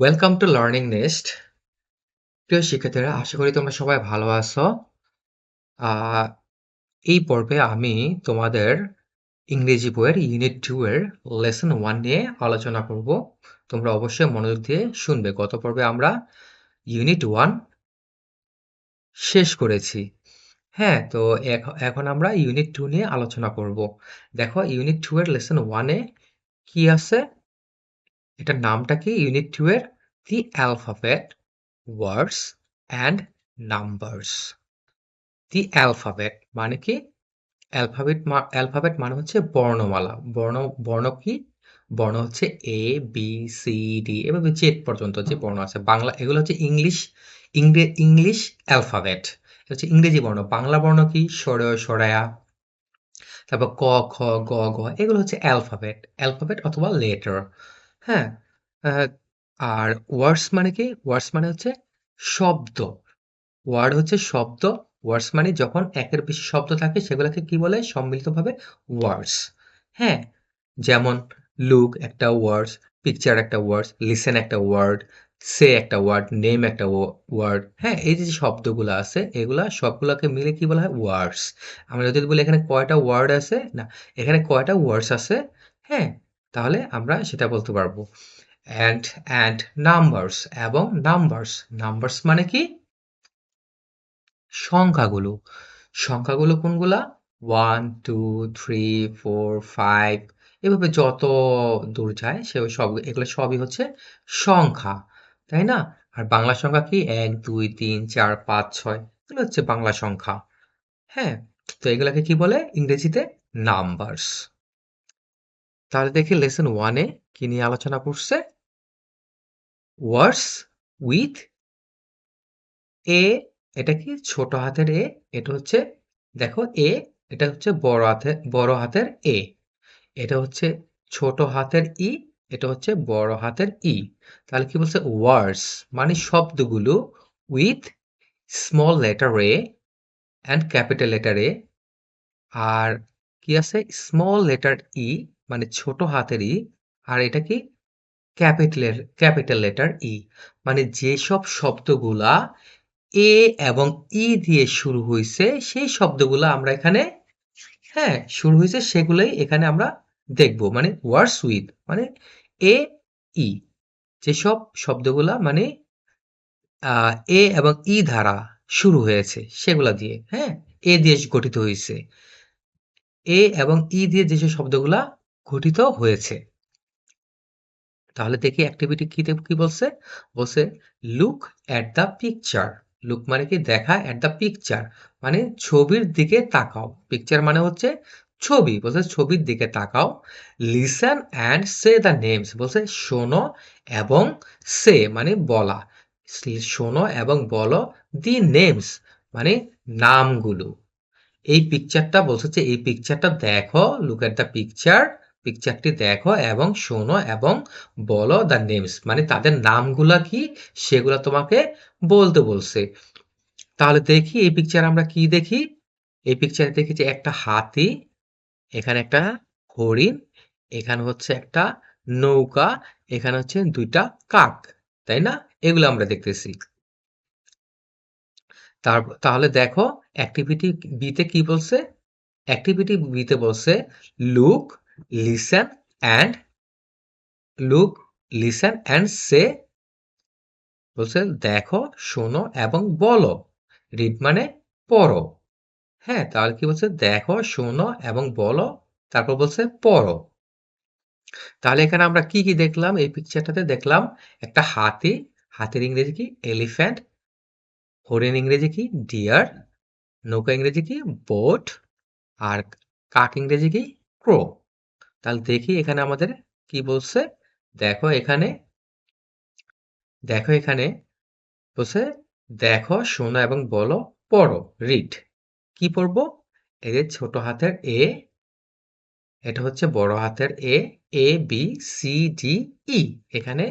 Welcome to learning nest প্রিয় শিক্ষার্থীরা, আশা করি তোমরা সবাই ভালো আছো। এই পর্বে আমি তোমাদের ইংরেজি বইয়ের ইউনিট টু এর লেসন ওয়ান নিয়ে আলোচনা করব। তোমরা অবশ্যই মনোযোগ দিয়ে শুনবে। গত পর্বে আমরা ইউনিট ওয়ান শেষ করেছি। হ্যাঁ তো এখ- এখন আমরা ইউনিট টু নিয়ে আলোচনা করব। দেখো ইউনিট টু এর লেসন ওয়ানে কি আছে? এটার নামটা কি? ইউনিট টু এর the alphabet words and numbers the alphabet মানে কি? অ্যালফাবেট অ্যালফাবেট মানে হচ্ছে বর্ণমালা। বর্ণ বর্ণ কি? বর্ণ হচ্ছে এ বি সি ডি এভাবে জেড পর্যন্ত যে বর্ণ আছে। বাংলা, এগুলো হচ্ছে ইংলিশ ইংলিশ অ্যালফাবেট হচ্ছে ইংরেজি বর্ণ। বাংলা বর্ণ কি? সরয় সরায়া তারপর ক, খ, গ গ, এগুলো হচ্ছে অ্যালফাবেট অ্যালফাবেট অথবা লেটার হ্যাঁ আর ওয়ার্ডস মানে কি? ওয়ার্ডস মানে হচ্ছে শব্দ। ওয়ার্ড হচ্ছে শব্দ ওয়ার্ডস মানে যখন একের বেশি শব্দ থাকে, সেগুলোকে কি বলে? সম্মিলিতভাবে ওয়ার্ডস হ্যাঁ যেমন লুক একটা ওয়ার্ডস পিকচার একটা ওয়ার্ডস লিসেন একটা ওয়ার্ড সে একটা ওয়ার্ড নেম একটা ওয়ার্ড হ্যাঁ এই যে যে শব্দগুলো আছে, এগুলা সবগুলোকে মিলে কি বলা হয়? ওয়ার্ডস আমরা যদি বলি এখানে কয়টা ওয়ার্ড আছে? না, এখানে কয়টা ওয়ার্ডস আছে? হ্যাঁ তাহলে আমরা সেটা বলতে পারব। অ্যান্ড অ্যান্ড নাম্বারস এবং নাম্বারস নাম্বারস মানে কি? সংখ্যাগুলো। সংখ্যাগুলো কোনগুলা? One two three four five এভাবে যত দূর যায় সে সব, এগুলো সবই হচ্ছে সংখ্যা, তাই না? আর বাংলা সংখ্যা কি? এক, দুই, তিন, চার, পাঁচ, ছয়। এগুলো হচ্ছে বাংলা সংখ্যা। হ্যাঁ তো এগুলাকে কি বলে? ইংরেজিতে নাম্বারস তাহলে দেখি লেসন ওয়ানে কি নিয়ে আলোচনা করছে? ওয়ার্ডস উইথ এ এটা কি ছোট হাতের এ এটা হচ্ছে, দেখো এ এটা হচ্ছে বড় হাতের বড় হাতের এ এটা হচ্ছে ছোট হাতের ই এটা হচ্ছে বড় হাতের ই তাহলে কি বলছে? ওয়ার্ডস মানে শব্দগুলো with small letter A and capital letter A আর কি আছে? স্মল লেটার ই মানে ছোট হাতের ই আর এটা কি? ক্যাপিটালের, ক্যাপিটাল লেটার ই মানে যেসব শব্দগুলা এ এবং ই দিয়ে শুরু হয়েছে সেই শব্দগুলো আমরা এখানে হ্যাঁ শুরু হয়েছে সেগুলোই এখানে আমরা দেখব। মানে ওয়ার্ডস উইথ মানে এ ই যেসব শব্দগুলা মানে এ এবং ই ধারা শুরু হয়েছে সেগুলা দিয়ে হ্যাঁ এ দিয়ে গঠিত হয়েছে এ এবং ই দিয়ে যেসব শব্দগুলা গঠিত হয়েছে। তাহলে দেখি অ্যাক্টিভিটি কি কি বলছে? বলছে look at the picture look মানে কি? দেখা অ্যাট দ্য পিকচার মানে ছবির দিকে তাকাও। পিকচার মানে হচ্ছে ছবি। বলছে, ছবির দিকে তাকাও। Listen and say the names বলছে, শোনো এবং সে মানে বলা। শোনো এবং বলো দি নেমস মানে নামগুলো। এই পিকচারটা বলছে যে, এই পিকচারটা দেখো। লুক অ্যাট দ্য পিকচার পিকচারটি দেখো এবং শোনো এবং বলো দ্য নেমস মানে তাদের নামগুলা কি, সেগুলো তোমাকে বলতে বলছে। তাহলে দেখি এই পিকচার আমরা কি দেখি? এই পিকচারে দেখি যে একটা হাতি, এখানে একটা হরিণ, এখানে হচ্ছে একটা নৌকা, এখানে হচ্ছে দুইটা কাক, তাই না? এগুলো আমরা দেখতেছি। তাহলে দেখো অ্যাক্টিভিটি বিতে কি বলছে? অ্যাক্টিভিটি বিতে বলছে look listen and look listen and say বলছে, দেখো, শোনো এবং বলো। রিড মানে পড়ো। হ্যাঁ তাহলে কি বলছে, দেখো, শোনো এবং বলো, তারপর বলছে পড়ো। তাহলে এখানে আমরা কি কি দেখলাম? এই পিকচারটাতে দেখলাম একটা হাতি। হাতির ইংরেজি কি? এলিফ্যান্ট হরিণ ইংরেজি কি? ডিয়ার নৌকা ইংরেজি কি? বোট আর কাক ইংরেজি কি? ক্রো তাহলে দেখি এখানে আমাদের কি বলছে? দেখো এখানে দেখো এখানে বলছে, দেখো, শোনো এবং বলো, পড়ো রিড কি পড়ব? এই যে ছোট হাতের এ, এটা হচ্ছে বড় হাতের A A, B, C, D, E. এখানে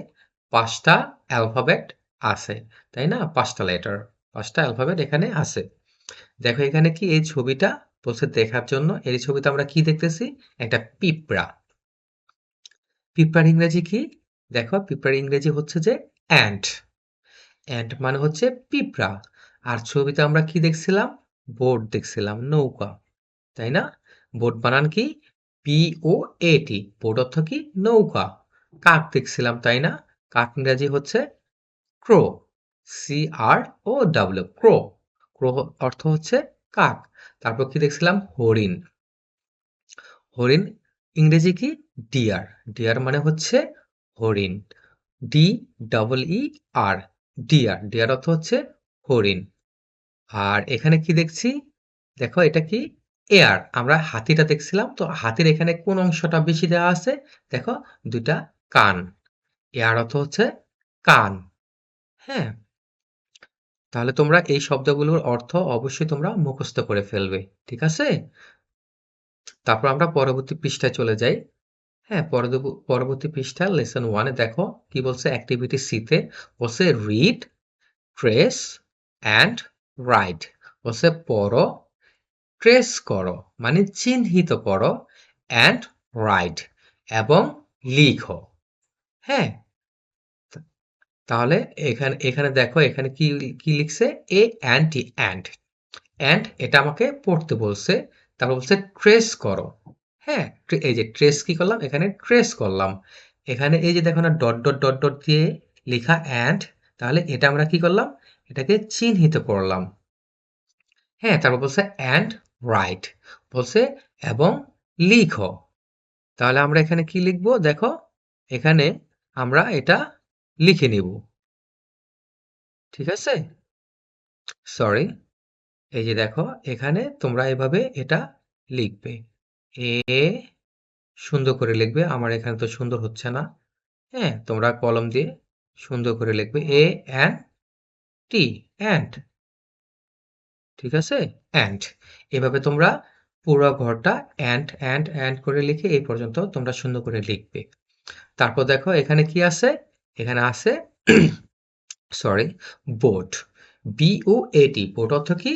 পাঁচটা অ্যালফাবেট আছে, তাই না? পাঁচটা লেটার পাঁচটা অ্যালফাবেট এখানে আছে। দেখো এখানে কি এই ছবিটা? বলছে, দেখার জন্য এর ছবিতে আমরা কি দেখতেছি? একটা পিঁপড়া। পিঁপড়ার ইংরেজি কি? দেখো, পিঁপড়ার ইংরেজি হচ্ছে যে অ্যান্ট অ্যান্ট মানে হচ্ছে পিঁপড়া। আর ছবিতে আমরা কি দেখছিলাম? বোট দেখছিলাম, নৌকা, তাই না? বোট বানান কি? P O A T boat অর্থ কি? নৌকা। কাক দেখছিলাম, তাই না? কাক ইংরাজি হচ্ছে ক্রো সি আর ও ডাব্লিউ ক্রো ক্রো অর্থ হচ্ছে কাক। তারপর কি দেখছিলাম? হরিণ। হরিণ ইংরেজি কি? ডিয়ার। ডিয়ার মানে হচ্ছে হরিণ। D double E R deer. Deer অর্থ হচ্ছে হরিণ। আর এখানে কি দেখছি? দেখো, এটা কি? এয়ার। আমরা হাতিটা দেখছিলাম। তো হাতির এখানে কোন অংশটা বেশি দেওয়া আছে? দেখো দুটা কান। এয়ার অর্থ হচ্ছে কান। হ্যাঁ? তাহলে তোমরা এই শব্দগুলোর অর্থ অবশ্যই তোমরা মুখস্থ করে ফেলবে, ঠিক আছে? তারপর আমরা পরবর্তী পৃষ্ঠায় চলে যাই। হ্যাঁ পরবর্তী পৃষ্ঠা লেসন ওয়ানে দেখো কি বলছে অ্যাক্টিভিটি সিতে বলছে রিড ট্রেস অ্যান্ড রাইট বলছে পড়ো ট্রেস করো মানে চিহ্নিত করো অ্যান্ড রাইট এবং লিখো। হ্যাঁ তাহলে এখানে এখানে দেখো এখানে কি কি লিখছে? এ অ্যান্টি অ্যান্ড অ্যান্ড এটা আমাকে পড়তে বলছে, তারপর বলছে ট্রেস করো। হ্যাঁ এই যে ট্রেস কি করলাম? এখানে ট্রেস করলাম। এখানে এই যে দেখো না ডট ডট ডট ডট দিয়ে লেখা অ্যান্ড তাহলে এটা আমরা কি করলাম? এটাকে চিহ্নিত করলাম। হ্যাঁ তারপর বলছে অ্যান্ড রাইট বলছে এবং লিখো। তাহলে আমরা এখানে কি লিখব? দেখো, এখানে আমরা এটা লিখে নিব। ঠিক আছে? সরি এই যে দেখো, এখানে তোমরা এভাবে এটা লিখবে। এ সুন্দর করে লিখবে। আমার এখানে তো সুন্দর হচ্ছে না। হ্যাঁ তোমরা কলম দিয়ে সুন্দর করে লিখবে। এ অ্যান্ড টি অ্যান্ড ঠিক আছে? অ্যান্ড এভাবে তোমরা পুরো ঘরটা অ্যান্ড অ্যান্ড অ্যান্ড করে লিখে এই পর্যন্ত তোমরা সুন্দর করে লিখবে। তারপর দেখো, এখানে কি আছে? এখানে আছে সরি বোট বিও এটি বোট অর্থ কি?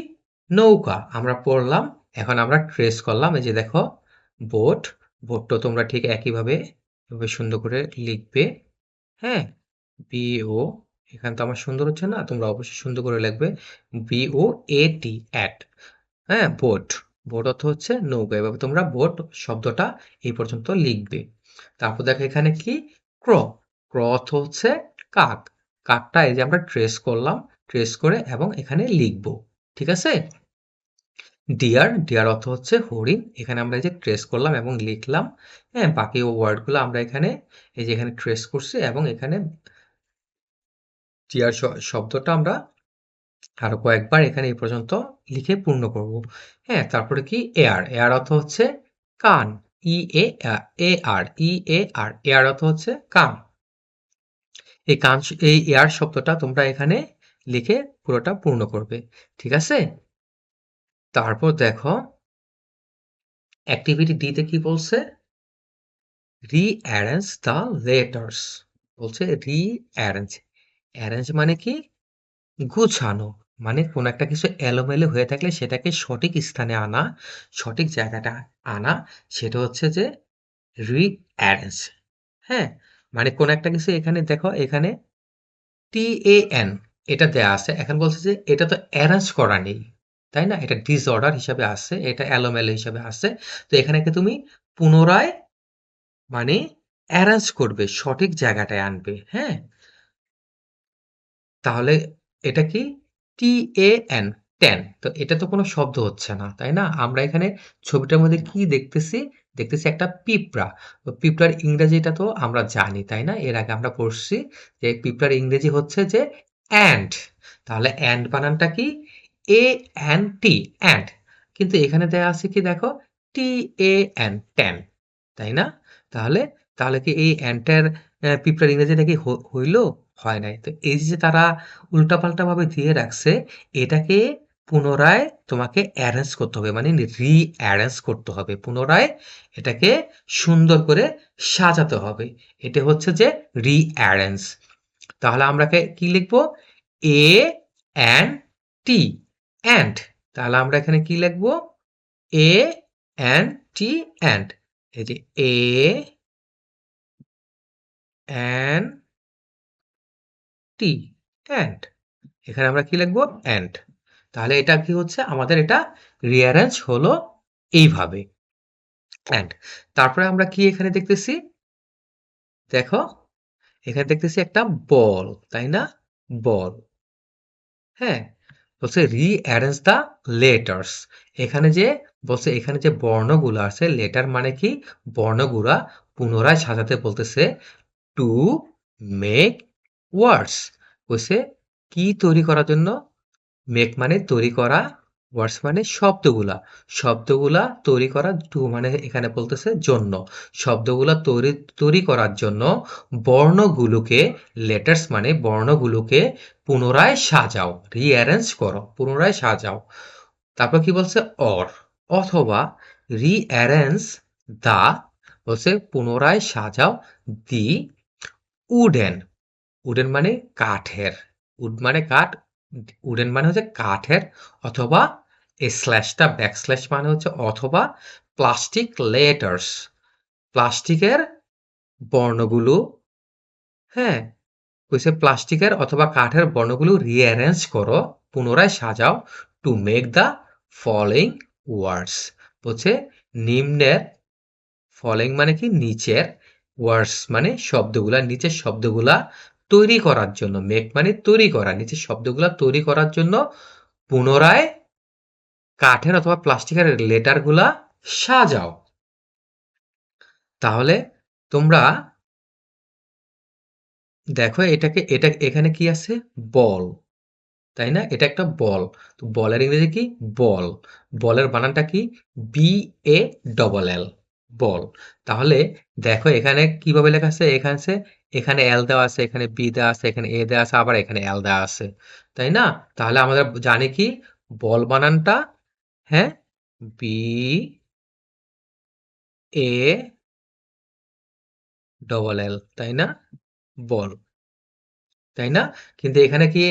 নৌকা। আমরা পড়লাম, এখন আমরা ট্রেস করলাম, এই যে দেখো বোট বোটটা তোমরা ঠিক একইভাবে, এভাবে সুন্দর করে লিখবে হ্যাঁ? বিও এখানে তো আমার সুন্দর হচ্ছে না, তোমরা অবশ্যই সুন্দর করে লিখবে B O A T at হ্যাঁ? বোট বোট অর্থ হচ্ছে নৌকা, এভাবে তোমরা বোট শব্দটা এই পর্যন্ত লিখবে। তারপর দেখো এখানে কি? ক্র ক্র অর্থ হচ্ছে কাক। কাকটা এই যে আমরা ট্রেস করলাম, ট্রেস করে এবং এখানে লিখব, ঠিক আছে? ডিয়ার ডিয়ার অর্থ হচ্ছে হরিণ। এখানে আমরা এই যে ট্রেস করলাম এবং লিখলাম হ্যাঁ বাকি ওয়ার্ডগুলো আমরা এখানে, এই যে এখানে ট্রেস করছি এবং এখানে ডিয়ার শব্দটা আমরা আরও কয়েকবার এখানে এই পর্যন্ত লিখে পূর্ণ করব। হ্যাঁ তারপরে কি? এয়ার। এয়ার অর্থ হচ্ছে কান। ই এ আর ই এ আর এয়ার অর্থ হচ্ছে কান। এই কান এই এয়ার শব্দটা তোমরা এখানে লিখে পুরোটা পূর্ণ করবে, ঠিক আছে? তারপর দেখো অ্যাক্টিভিটি ডিতে কি বলছে? রিঅ্যারেঞ্জ দ্য লেটার্স বলছে রিঅ্যারেঞ্জ অ্যারেঞ্জ মানে কি? গুছানো মানে কোন একটা কিছু এলোমেলো হয়ে থাকলে সেটাকে সঠিক স্থানে আনা, সঠিক জায়গাটা আনা, সেটা হচ্ছে যে রিঅ্যারেঞ্জ হ্যাঁ? মানে কোন একটা কিছু এখানে দেখো, এখানে টি এ এন এটা দেয়া আছে। এখন বলছে যে এটা তো অ্যারেঞ্জ করা নেই, তাই না? এটা ডিসঅর্ডার হিসাবে আছে, এটা অ্যালোমেলো হিসাবে আছে। তো এখানে তুমি পুনরায় মানে অ্যারেঞ্জ করবে, সঠিক জায়গাটায় আনবে হ্যাঁ? তাহলে এটা কি? টি এ এন টেন তো এটা তো কোনো শব্দ হচ্ছে না, তাই না? আমরা এখানে ছবিটার মধ্যে কি দেখতেছি? দেখতেছি একটা পিঁপড়া। তো পিঁপড়ার ইংরেজিটা তো আমরা জানি, তাই না? এর আগে আমরা পড়ছি যে পিঁপড়ার ইংরেজি হচ্ছে যে অ্যান্ড তাহলে অ্যান্ড বানানটা কি? এ এন টি অ্যান্ড কিন্তু এখানে দেয়া আছে কি দেখো? টি এ এন টেন তাই না? তাহলে তাহলে কি এই অ্যান্টের পিঁপড়ার ইংরেজিটা কি হইল? হয় নাই। তো এই যে তারা উল্টাপাল্টা ভাবে দিয়ে রাখছে এটাকে পুনরায় তোমাকে অ্যারেঞ্জ করতে হবে মানে রি অ্যারেঞ্জ করতে হবে। পুনরায় এটাকে সুন্দর করে সাজাতে হবে। এটা হচ্ছে যে রি অ্যারেঞ্জ তাহলে আমরা কি লিখব? এ অ্যান্ড টি অ্যান্ড তাহলে আমরা এখানে কি লিখব? এ অ্যান্ড টি অ্যান্ড এই যে এ অ্যান্ড টি অ্যান্ড এখানে আমরা কি লিখব? অ্যান্ড তাহলে এটা কি হচ্ছে? আমাদের এটা রিঅ্যারেঞ্জ হলো এইভাবে। অ্যান্ড তারপরে আমরা কি এখানে দেখতেছি? দেখো, এখানে দেখতেছি একটা বল তাই না? বল হ্যাঁ বলছে রিঅ্যারেঞ্জ দ্য লেটার্স এখানে যে, বলছে এখানে যে বর্ণগুলো আছে লেটার মানে কি? বর্ণগুলা পুনরায় সাজাতে বলতেছে টু মেক ওয়ার্ডস বলছে কি তৈরি করার জন্য? মেক মানে তৈরি করা ওয়ার্ডস মানে শব্দগুলা। শব্দগুলা তৈরি করা টু মানে এখানে বলতেছে জন্য। শব্দগুলা তৈরি তৈরি করার জন্য বর্ণগুলোকে লেটার্স মানে বর্ণগুলোকে পুনরায় সাজাও রিঅ্যারেঞ্জ করো, পুনরায় সাজাও। তারপর কি বলছে? অর অথবা রিঅ্যারেঞ্জ দা বলছে পুনরায় সাজাও দি উডেন উডেন মানে কাঠের। উড মানে কাঠ উডেন মানে হচ্ছে কাঠের অথবা এই স্ল্যাশটা ব্যাক স্ল্যাশ মানে হচ্ছে অথবা প্লাস্টিক লেটার্স। প্লাস্টিকের বর্ণগুলো হ্যাঁ কইছে প্লাস্টিকের অথবা কাঠের বর্ণগুলো রিঅ্যারেঞ্জ করো, পুনরায় সাজাও to make the following words বলছে নিম্নের ফলোইং মানে কি? নিচের ওয়ার্ডস মানে শব্দগুলা, নিচের শব্দগুলা তৈরি করার জন্য মেক মানে তৈরি করা, নিচের শব্দগুলো তৈরি করার জন্য পুনরায় কাঠের অথবা প্লাস্টিকের লেটারগুলা সাজাও। তাহলে তোমরা দেখো এটাকে, এটা এখানে কি আছে? বল, তাই না? এটা একটা বল। তো বলের ইংরেজি কি? বল। বলের বানানটা কি? B A double L ball. তাহলে দেখো এখানে কীভাবে লেখা আছে? এখানে এখানে এল দেওয়া আছে, এখানে বি দেওয়া আছে, এখানে এ দেওয়া আছে, আবার এখানে এল দেওয়া আছে। তাই না? তাহলে আমাদের জানি কি? বল বানানটা হ্যাঁ? বি এ ডবল এল তাই না? বল। তাই না? কিন্তু এখানে কি,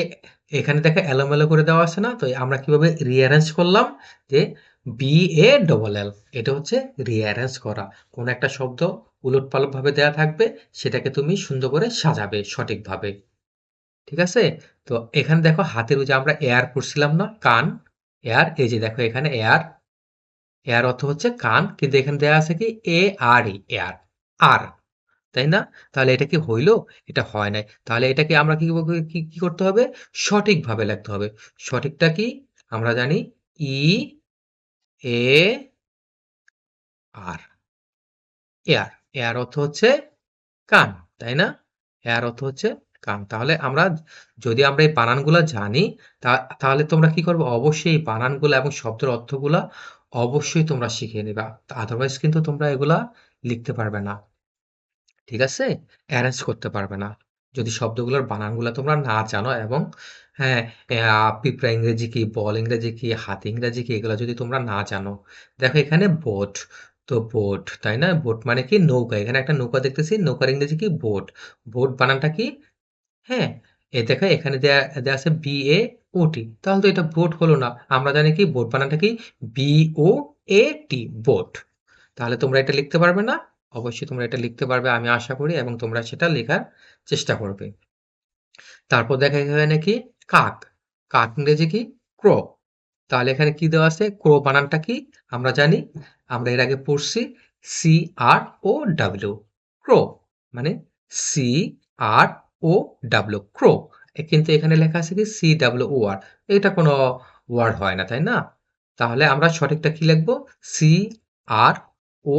এখানে দেখো এলোমেলো করে দেওয়া আছে না? তো আমরা কীভাবে রিঅ্যারেঞ্জ করলাম যে বি এ ডবল এল এটা হচ্ছে রিঅ্যারেঞ্জ করা। কোন একটা শব্দ উলট পালট ভাবে দেওয়া থাকবে, সেটাকে তুমি সুন্দর করে সাজাবে সঠিকভাবে। ঠিক আছে? তো এখানে দেখো হাতের যে আমরা এয়ার পড়ছিলাম না, কান। এয়ার, এই যে দেখো এখানে এয়ার। এয়ার অর্থ হচ্ছে কান, কিন্তু এখানে দেওয়া আছে কি এ আর ই এয়ার। আর, তাই না? তাহলে এটা কি হইল? এটা হয় নাই। তাহলে এটাকে আমরা কি কি করতে হবে? সঠিকভাবে লিখতে হবে। সঠিকটা কি? আমরা জানি ই এ, আর। এয়ার এয়ার অর্থ হচ্ছে কান তাই না? এয়ার অর্থ হচ্ছে কান তাহলে আমরা যদি আমরা এই বানানগুলো জানি তাহলে তোমরা কি করবে? অবশ্যই এই বানানগুলো এবং শব্দের অর্থগুলা অবশ্যই তোমরা শিখে নেবা। আদারওয়াইজ কিন্তু তোমরা এগুলা লিখতে পারবে না। ঠিক আছে? অ্যারেঞ্জ করতে পারবে না। যদি শব্দগুলোর বানানগুলো তোমরা না জানো এবং হ্যাঁ পিঁপড়া ইংরেজি কি, বল ইংরেজি কি, হাতি ইংরেজি কি, এগুলো যদি তোমরা না জানো, দেখো এখানে বোট, তো বোট, তাই না? বোট মানে কি? নৌকা, এখানে একটা নৌকা দেখতেছি, নৌকার ইংরেজি কি? বোট বোট বানানটা কি? হ্যাঁ এ দেখো এখানে দেয়া দেয়া আছে বি এ ওটি তাহলে তো এটা বোট হলো না, আমরা জানি কি? বোট বানানটা কি? B O A T boat, তাহলে তোমরা এটা লিখতে পারবে না অবশ্যই তোমরা এটা লিখতে পারবে, আমি আশা করি, এবং তোমরা সেটা লেখার চেষ্টা করবে। তারপর দেখা এখানে কি কাক। কাক ইংরেজি কি? ক্রো। তাহলে এখানে কি দেওয়া আছে? ক্রো বানানটা কি? আমরা জানি, আমরা এর আগে পড়ছি সি আর ও ডাব্লিউ ক্রো মানে সি আর ও ডাব্লিউ ক্রো। কিন্তু এখানে লেখা আছে কি? সি ডাব্লিউ ও আর এটা কোনো ওয়ার্ড হয় না, তাই না? তাহলে আমরা সঠিকটা কি লিখব? সি আর ও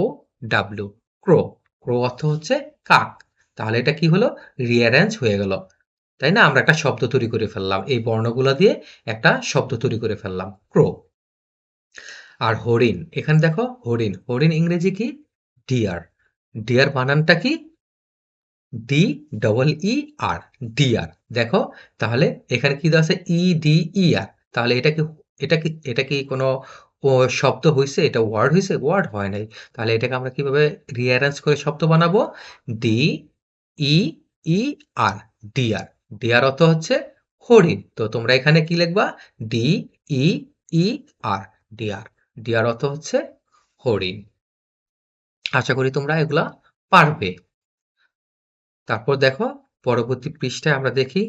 ডাব্লিউ ক্রো। ক্রো অর্থ হচ্ছে কাক। তাহলে এটা কি হলো? রিঅ্যারেঞ্জ হয়ে গেল। তাই না? আমরা একটা শব্দ তৈরি করে ফেললাম। এই বর্ণগুলো দিয়ে একটা শব্দ তৈরি করে ফেললাম। ক্রো। আর হরিণ। এখানে দেখো, হরিণ। হরিণ ইংরেজি কি? ডিয়ার ডিয়ার বানানটা কি? D double E R deer দেখো, তাহলে এখানে কি দেওয়া আছে? ই ডি ই আর তাহলে এটা কি এটা কি এটা কি কোনো শব্দ হইছে, এটা ওয়ার্ড হয়েছে ওয়ার্ড হয় নাই। তাহলে এটাকে আমরা কীভাবে রিঅ্যারেঞ্জ করে শব্দ বানাবো? D E E R deer deer অর্থ হচ্ছে হরিণ। তো তোমরা এখানে কি লিখবা? D E E R deer deer অর্থ হচ্ছে হরিণ। আশা করি তোমরা এগুলা পারবে। তারপর দেখো, পরবর্তী পৃষ্ঠায় আমরা দেখি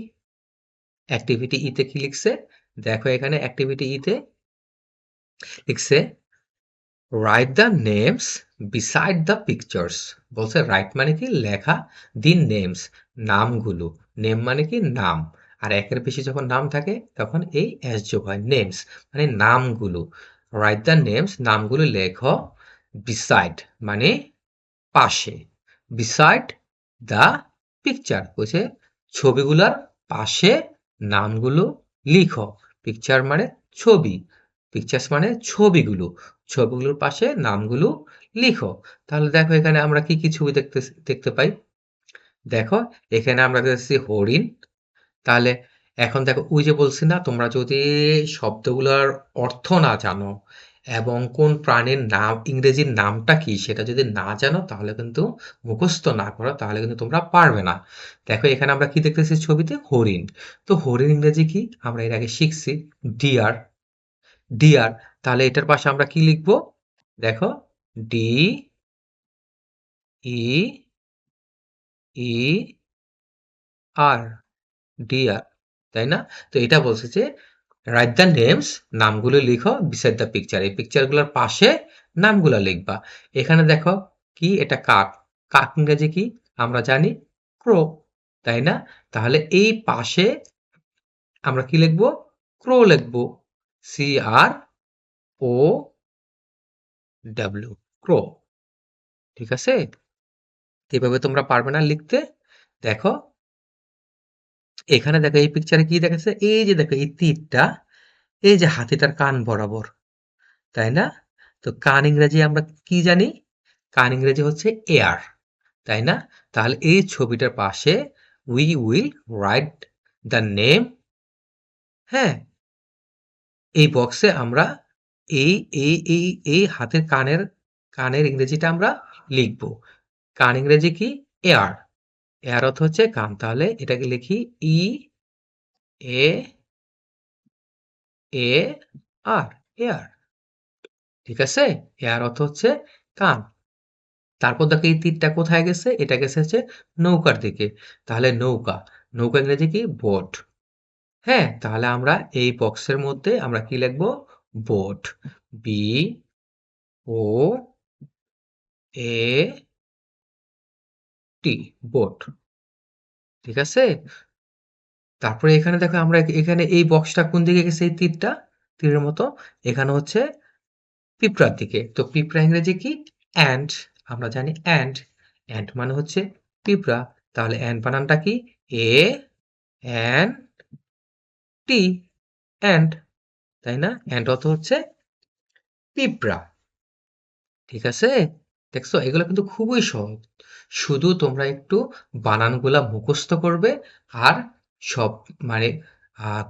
অ্যাক্টিভিটি ইতে কি লিখছে? দেখো এখানে অ্যাক্টিভিটি ইতে লিখছে write the names beside the pictures বলছে রাইট মানে কি? লেখা দি নেমস নামগুলো। নেম মানে কি? নাম। আর একের বেশি যখন নাম থাকে, তখন এই এস যোগ হয় নেমস মানে নামগুলো। রাইট দ্য নেমস নামগুলো লেখো বিসাইড মানে পাশে। বিসাইড দ্য পিকচার বলছে, ছবিগুলোর পাশে নামগুলো লিখো। পিকচার মানে ছবি। পিকচার্স মানে ছবিগুলো। ছবিগুলোর পাশে নামগুলো লিখো। তাহলে দেখো এখানে আমরা কি কি ছবি দেখতে দেখতে পাই? দেখো, এখানে আমরা দেখতেছি হরিণ। তাহলে এখন দেখো, ওই যে বলছি না, তোমরা যদি শব্দগুলোর অর্থ না জানো এবং কোন প্রাণীর নাম, ইংরেজির নামটা কি সেটা যদি না জানো, তাহলে কিন্তু মুখস্থ না করো, তাহলে কিন্তু তোমরা পারবে না। দেখো, এখানে আমরা কি দেখতেছি ছবিতে? হরিণ। তো হরিণ ইংরেজি কি? আমরা এর আগে শিখছি ডিয়ার ডিয়ার তাহলে এটার পাশে আমরা কি লিখব? দেখো D E E R deer তাই না? তো এটা বলছে যে রাইট দ্য নেমস নামগুলো লিখো বিসাইড দ্য পিকচার এই পিকচারগুলোর পাশে নামগুলো লিখবা। এখানে দেখো, কি? এটা কাক। কাক ইংরেজি কি? আমরা জানি ক্রো তাই না? তাহলে এই পাশে আমরা কি লিখব? ক্রো লিখব। সি আর ও ডাব্লিউ ক্রো ঠিক আছে? এভাবে তোমরা পারবে না লিখতে। দেখো, এখানে দেখো এই পিকচারে কি দেখাচ্ছে? এই যে দেখো, এই তীরটা, এই যে হাতিটার কান বরাবর, তাই না? তো কান ইংরেজি আমরা কি জানি? কান ইংরেজি হচ্ছে এয়ার তাই না? তাহলে এই ছবিটার পাশে we will write the name হ্যাঁ? এই বক্সে আমরা এই এই এই এই হাতের কানের কানের ইংরেজিটা আমরা লিখব। কান ইংরেজি কি? এয়ার এয়ার অর্থ হচ্ছে কান। তাহলে এটাকে লিখি ই এ এ আর এয়ার ঠিক আছে? এয়ার অর্থ হচ্ছে কান। তারপর দেখো এই তীরটা কোথায় গেছে? এটা গেছে হচ্ছে নৌকার দিকে। তাহলে নৌকা। নৌকা ইংরেজি কি? বোট। হ্যাঁ তাহলে আমরা এই বক্সের মধ্যে আমরা কি লিখব? Boat B O A T boat ঠিক আছে? তারপরে এখানে দেখো আমরা এখানে এই বক্সটা কোন দিকে গেছে? এই তীরটা, তীরের মতো। এখানে হচ্ছে পিঁপড়ার দিকে। তো পিঁপড়া ইংরেজি কি? অ্যান্ড আমরা জানি অ্যান্ড অ্যান্ড মানে হচ্ছে পিঁপড়া। তাহলে অ্যান্ড বানানটা কি? এ এন টি অ্যান্ড তাই না? অ্যান্ড অর্থ হচ্ছে পিঁপড়া। ঠিক আছে? দেখছ, এগুলো কিন্তু খুবই সহজ। শুধু তোমরা একটু বানানগুলা মুখস্থ করবে আর সব মানে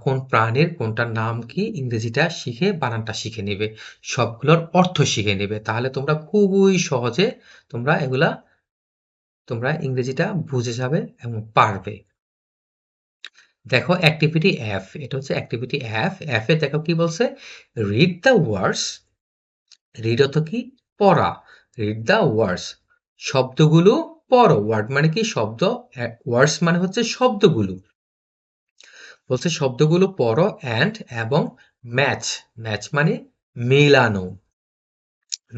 কোন প্রাণীর কোনটার নাম কি ইংরেজিটা শিখে, বানানটা শিখে নেবে। সবগুলোর অর্থ শিখে নেবে। তাহলে তোমরা খুবই সহজে তোমরা এগুলা, তোমরা ইংরেজিটা বুঝে যাবে এবং পারবে। দেখো অ্যাক্টিভিটি এফ এটা হচ্ছে অ্যাক্টিভিটি এফ এফ এ দেখো কি বলছে? রিড দ্য ওয়ার্ডস রিড অর্থ কি? পড়া। রিড দ্য ওয়ার্ডস শব্দগুলো পড়ো। ওয়ার্ড মানে কি? শব্দ ওয়ার্ডস মানে হচ্ছে শব্দগুলো। বলছে শব্দগুলো পড়ো অ্যান্ড এবং ম্যাচ ম্যাচ মানে মিলানো।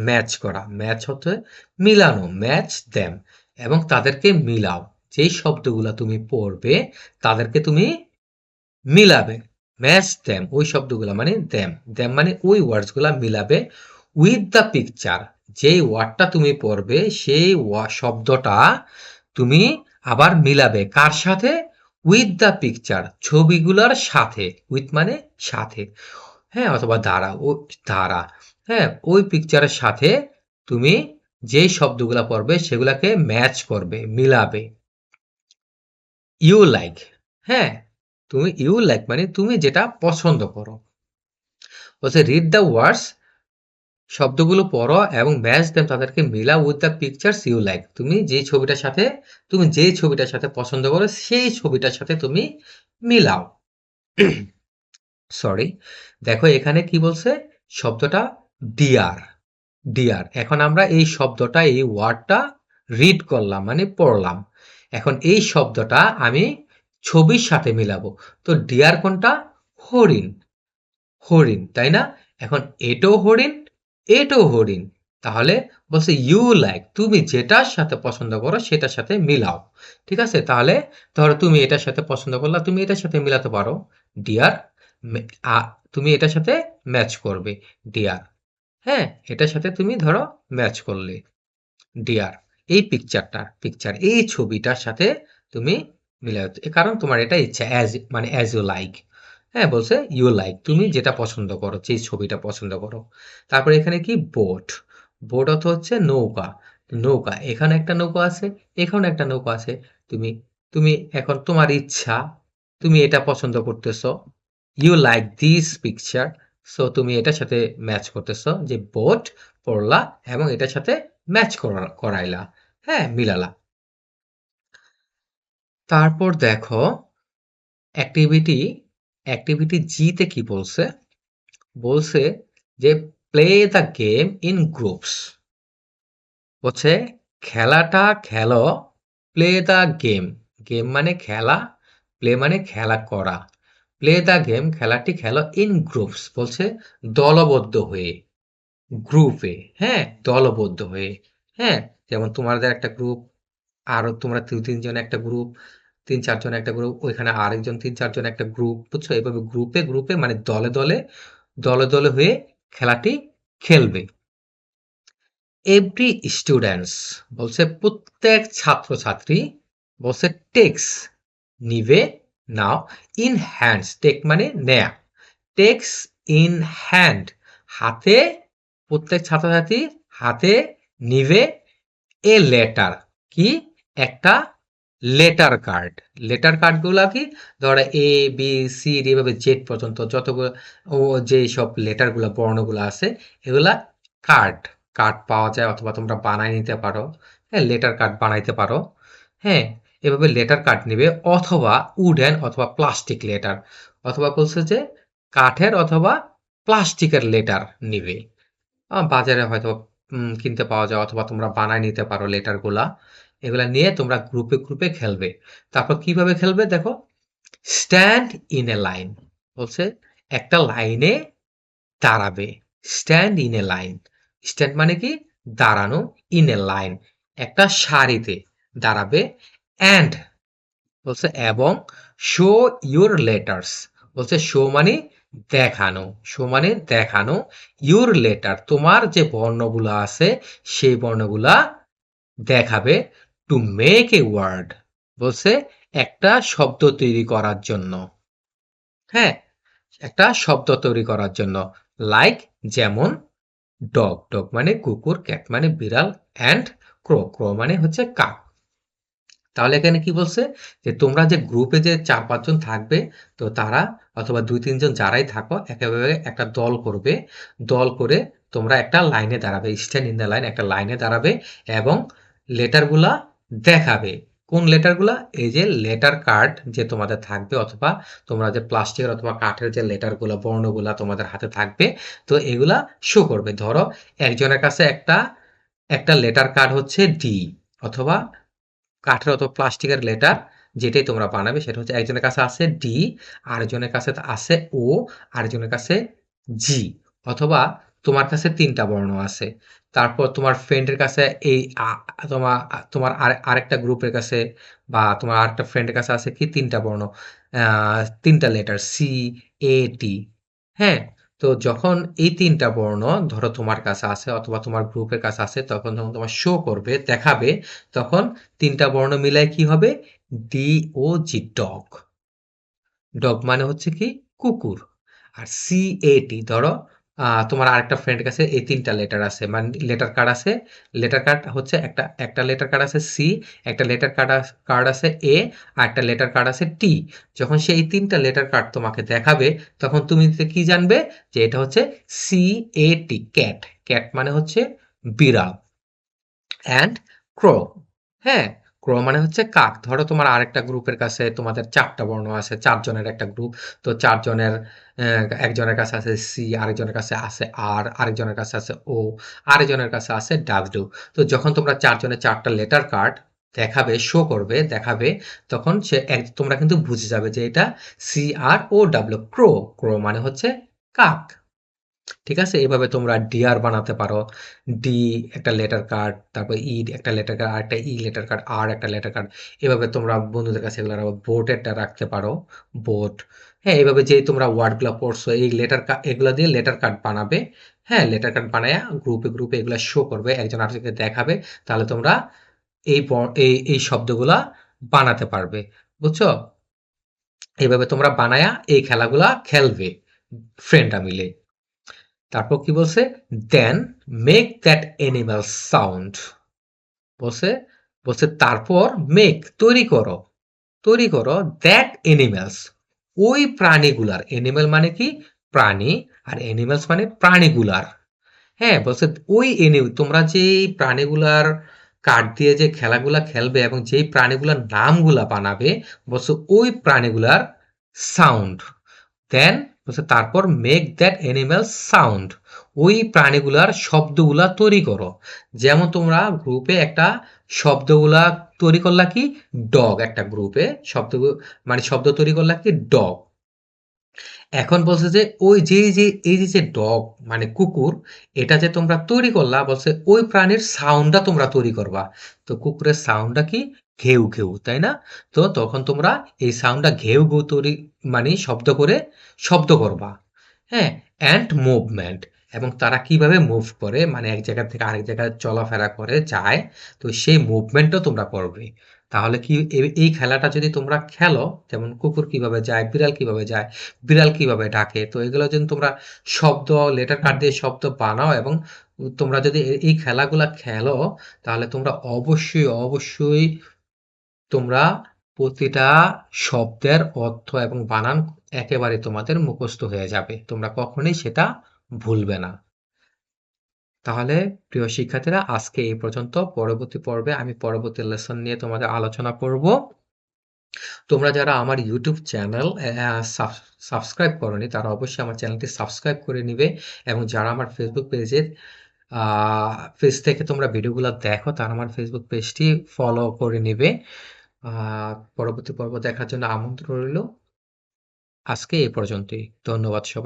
ম্যাচ করা ম্যাচ হচ্ছে মিলানো ম্যাচ দেম এবং তাদেরকে মিলাও। যেই শব্দগুলো তুমি পড়বে, তাদেরকে তুমি মিলাবে। ম্যাচ দেম ওই শব্দগুলো মানে দেম দেম মানে ওই ওয়ার্ডসগুলা মিলাবে উইথ দ্য পিকচার যেই ওয়ার্ডটা তুমি পড়বে, সেই শব্দটা তুমি আবার মিলাবে। কার সাথে? উইথ দ্য পিকচার ছবিগুলোর সাথে। উইথ মানে সাথে। হ্যাঁ অথবা দ্বারা, ও দ্বারা। হ্যাঁ ওই পিকচারের সাথে তুমি যেই শব্দগুলা পড়বে, সেগুলাকে ম্যাচ করবে, মিলাবে। ইউ লাইক হ্যাঁ তুমি ইউ লাইক মানে তুমি যেটা পছন্দ করো। বলছে রিড দ্য ওয়ার্ডস শব্দগুলো পড়ো এবং ম্যাচ দেন তাদেরকে মিলা with the pictures you like তুমি যে ছবিটার সাথে, তুমি যে ছবিটার সাথে পছন্দ করো, সেই ছবিটার সাথে তুমি মিলাও। সরি দেখো এখানে কি বলছে? শব্দটা ডিয়ার ডিয়ার এখন আমরা এই শব্দটা, এই ওয়ার্ডটা রিড করলাম মানে পড়লাম। এখন এই শব্দটা আমি ছবির সাথে মিলাবো। তো ডিয়ার কোনটা? হরিণ। হরিণ, তাই না? এখন এটো হরিণ, এটাও হরিণ। তাহলে বলছে ইউ লাইক তুমি যেটার সাথে পছন্দ করো সেটার সাথে মিলাও। ঠিক আছে? তাহলে ধরো তুমি এটার সাথে পছন্দ করলা, তুমি এটার সাথে মিলাতে পারো। ডিয়ার তুমি এটার সাথে ম্যাচ করবে। ডিয়ার হ্যাঁ? এটার সাথে তুমি ধরো ম্যাচ করলে। ডিয়ার এই পিকচারটা পিকচার এই ছবিটার সাথে তুমি মিলাও কারণ তোমার এটা ইচ্ছা অ্যাজ মানে অ্যাজ ইউ লাইক হ্যাঁ বলছে ইউ লাইক তুমি যেটা পছন্দ করো যে ছবিটা পছন্দ করো। তারপরে এখানে কি? বোট বোট অর্থ হচ্ছে নৌকা। নৌকা, এখানে একটা নৌকা আছে, এখানে একটা নৌকা আছে। তুমি তুমি এখন তোমার ইচ্ছা, তুমি এটা পছন্দ করতেছো you like this picture so তুমি এটার সাথে ম্যাচ করতেছো যে বোট পড়লা এবং এটার সাথে ম্যাচ করাইলা। হ্যাঁ মিলালা। তারপর দেখো অ্যাক্টিভিটি অ্যাক্টিভিটি জিতে কি বলছে? বলছে যে play the game in groups বলছে, খেলাটা খেলো প্লে দ্য গেম গেম মানে খেলা প্লে মানে খেলা করা। প্লে দ্য গেম খেলাটি খেলো ইন গ্রুপস বলছে, দলবদ্ধ হয়ে। গ্রুপে হ্যাঁ দলবদ্ধ হয়ে হ্যাঁ যেমন তোমাদের একটা গ্রুপ আরও তোমরা দু তিনজন একটা গ্রুপ তিন, চারজন একটা গ্রুপ ওইখানে আরেকজন, তিন, চারজন একটা গ্রুপ বুঝছ? এভাবে গ্রুপে গ্রুপে মানে দলে দলে দলে দলে হয়ে খেলাটি খেলবে। এভরি স্টুডেন্টস বলছে প্রত্যেক ছাত্রছাত্রী, বলছে টেক্স নিবে, নাও ইন হ্যান্ডস টেক মানে নেয়া টেক্স ইন হ্যান্ড হাতে প্রত্যেক ছাত্রছাত্রী হাতে নিবে এ লেটার কি? একটা লেটার কার্ড লেটার কার্ডগুলো কি? ধরো এ বি সি ডি এভাবে জেড পর্যন্ত যতগুলো ও যে সব লেটারগুলো বর্ণগুলো আছে, এগুলা কার্ড কার্ড পাওয়া যায় অথবা তোমরা বানাই নিতে পারো। হ্যাঁ লেটার কার্ড বানাইতে পারো। হ্যাঁ এভাবে লেটার কার্ড নেবে অথবা উডেন অথবা প্লাস্টিক লেটার অথবা বলছে যে কাঠের অথবা প্লাস্টিকের লেটার নিবে। বাজারে হয়তো কিনতে পাওয়া যায় অথবা তোমরা বানায় নিতে পারো লেটারগুলা এগুলা নিয়ে তোমরা গ্রুপে গ্রুপে খেলবে। তারপর কীভাবে খেলবে দেখো? স্ট্যান্ড ইন এ লাইন বলছে, একটা লাইনে দাঁড়াবে। Stand in a line stand মানে কি? দাঁড়ানো ইন এ লাইন একটা সারিতে দাঁড়াবে অ্যান্ড বলছে, এবং শো ইউর লেটার্স বলছে শো মানে দেখানো শো মানে দেখানো ইউর লেটার তোমার যে বর্ণগুলো আছে, সেই বর্ণগুলা দেখাবে টু মেক এ ওয়ার্ড বলছে একটা শব্দ তৈরি করার জন্য। হ্যাঁ একটা শব্দ তৈরি করার জন্য। লাইক যেমন ডগ ডগ মানে কুকুর ক্যাট মানে বিড়াল অ্যান্ড ক্রো ক্রো মানে হচ্ছে কাক। তাহলে এখানে কি বলছে? যে তোমরা যে গ্রুপে যে চার পাঁচজন থাকবে, তো তারা অথবা দুই তিনজন যারাই থাকো, একেবারে একটা দল করবে। দল করে তোমরা একটা লাইনে দাঁড়াবে স্ট্যান্ড ইন দ্য লাইন একটা লাইনে দাঁড়াবে এবং লেটারগুলা দেখাবে। কোন লেটারগুলা এই যে লেটার কার্ড যে তোমাদের থাকবে অথবা তোমরা যে প্লাস্টিকের অথবা কাঠের যে লেটারগুলো বর্ণগুলা তোমাদের হাতে থাকবে, তো এগুলা শো করবে। ধরো একজনের কাছে একটা একটা লেটার কার্ড হচ্ছে ডি অথবা কাঠের অথবা প্লাস্টিকের লেটার যেটাই তোমরা বানাবে, সেটা হচ্ছে একজনের কাছে আছে ডি আরেকজনের কাছে আছে ও আরেকজনের কাছে জি অথবা তোমার কাছে তিনটা বর্ণ আছে। তারপর তোমার ফ্রেন্ডের কাছে এই তোমার তোমার আরেকটা গ্রুপের কাছে বা তোমার আরেকটা ফ্রেন্ডের কাছে আছে কি? তিনটা বর্ণ তিনটা লেটার সি এ টি হ্যাঁ? তো যখন এই তিনটা বর্ণ ধরো তোমার কাছে আছে অথবা তোমার গ্রুপের কাছে আছে, তখন যখন তোমার শো করবে, দেখাবে, তখন তিনটা বর্ণ মিলায় কি হবে? D O G dog dog মানে হচ্ছে কি? কুকুর। আর সি এ টি ধরো তোমার আরেকটা ফ্রেন্ড কাছে এই তিনটা লেটার আছে। মানে লেটার কার্ড আছে লেটার কার্ড হচ্ছে একটা একটা লেটার কার্ড আছে সি একটা লেটার কার্ড কার্ড আছে এ আর একটা লেটার কার্ড আছে টি যখন সে এই তিনটা লেটার কার্ড তোমাকে দেখাবে, তখন তুমি কি জানবে? যে এটা হচ্ছে C A T cat cat মানে হচ্ছে বিড়াল। অ্যান্ড ক্রো হ্যাঁ? ক্রো মানে হচ্ছে কাক। ধরো তোমার আরেকটা গ্রুপের কাছে তোমাদের চারটা বর্ণ আছে, চারজনের একটা গ্রুপ তো চারজনের একজনের কাছে আছে সি আরেকজনের কাছে আছে আর আরেকজনের কাছে আছে ও আরেকজনের কাছে আছে ডাব্লিউ তো যখন তোমরা চারজনের চারটা লেটার কার্ড দেখাবে শো করবে, দেখাবে, তখন সে এক, তোমরা কিন্তু বুঝে যাবে যে এটা সি আর ও ডাব্লিউ ক্রো ক্রো মানে হচ্ছে কাক। ঠিক আছে? এভাবে তোমরা ডিআর বানাতে পারো। ডি একটা লেটার কার্ড তারপর ই একটা লেটার কার্ড আর একটা ই লেটার কার্ড আর একটা লেটার কার্ড এভাবে তোমরা বন্ধুদের কাছে এগুলো বোর্ডেরটা রাখতে পারো। বোর্ড হ্যাঁ এইভাবে যে তোমরা ওয়ার্ডগুলো পড়ছো, এই লেটার এগুলো দিয়ে লেটার কার্ড বানাবে। হ্যাঁ লেটার কার্ড বানায় গ্রুপে গ্রুপে এগুলো শো করবে, একজন আরেকজনকে দেখাবে, তাহলে তোমরা এই এই এই শব্দগুলা বানাতে পারবে। বুঝছ? এইভাবে তোমরা বানায়া এই খেলাগুলা খেলবে ফ্রেন্ডরা মিলে। তারপর কি বলছে? Then make that animal sound বলছে বলছে, তারপর মেক তৈরি করো। তৈরি করো দ্যাট অ্যানিমালস ওই প্রাণীগুলার অ্যানিমাল মানে কি? প্রাণী, আর অ্যানিমালস মানে প্রাণীগুলার। হ্যাঁ বলছে, ওই এনি, তোমরা যে প্রাণীগুলার কাঠ দিয়ে যে খেলাগুলা খেলবে এবং যেই প্রাণীগুলার নামগুলা বানাবে, বলছে, ওই প্রাণীগুলার সাউন্ড দেন বলছে, তারপর মেক দ্যাট অ্যানিম্যাল সাউন্ড ওই প্রাণীগুলার শব্দগুলা তৈরি করো। যেমন তোমরা গ্রুপে একটা শব্দগুলা তৈরি করলা কি? ডগ একটা গ্রুপে শব্দ মানে শব্দ তৈরি করলা কি? ডগ এখন বলছে যে, ওই যে যে, এই যে ডগ মানে কুকুর, এটা যে তোমরা তৈরি করলা, বলছে ওই প্রাণীর সাউন্ডটা তোমরা তৈরি করবা। তো কুকুরের সাউন্ডটা কি? ঘেউ ঘেউ, তাই না? তো তখন তোমরা এই সাউন্ডটা ঘেউ ঘেউ তৈরি মানে শব্দ করে শব্দ করবা। হ্যাঁ অ্যান্ড মুভমেন্ট এবং তারা কীভাবে মুভ করে মানে এক জায়গা থেকে আরেক জায়গায় চলাফেরা করে, যায়, তো সেই মুভমেন্টও তোমরা করবে। তাহলে কি এই খেলাটা যদি তোমরা খেলো, যেমন কুকুর কীভাবে যায়, বিড়াল কীভাবে যায়, বিড়াল কীভাবে ডাকে, তো এগুলো যদি তোমরা শব্দ লেটার কার্ড দিয়ে শব্দ বানাও এবং তোমরা যদি এই খেলাগুলা খেলো, তাহলে তোমরা অবশ্যই অবশ্যই তোমরা প্রতিটা শব্দের অর্থ এবং বানান একেবারে তোমাদের মুখস্থ হয়ে যাবে। তোমরা কখনোই সেটা ভুলবে না। তাহলে প্রিয় শিক্ষার্থীরা, আজকে এই পর্যন্ত। পরবর্তী পর্বে আমি পরবর্তী লেসন নিয়ে তোমাদের আলোচনা করব। তোমরা যারা আমার ইউটিউব চ্যানেল সাবস্ক্রাইব করনি, তারা অবশ্যই আমার চ্যানেলটি সাবস্ক্রাইব করে নিবে এবং যারা আমার ফেসবুক পেজের পেজ থেকে তোমরা ভিডিওগুলো দেখো, তারা আমার ফেসবুক পেজটি ফলো করে নিবে। পরবর্তী পর্ব দেখার জন্য আমন্ত্রণ রইল। আজকে এই পর্যন্তই। ধন্যবাদ সবাই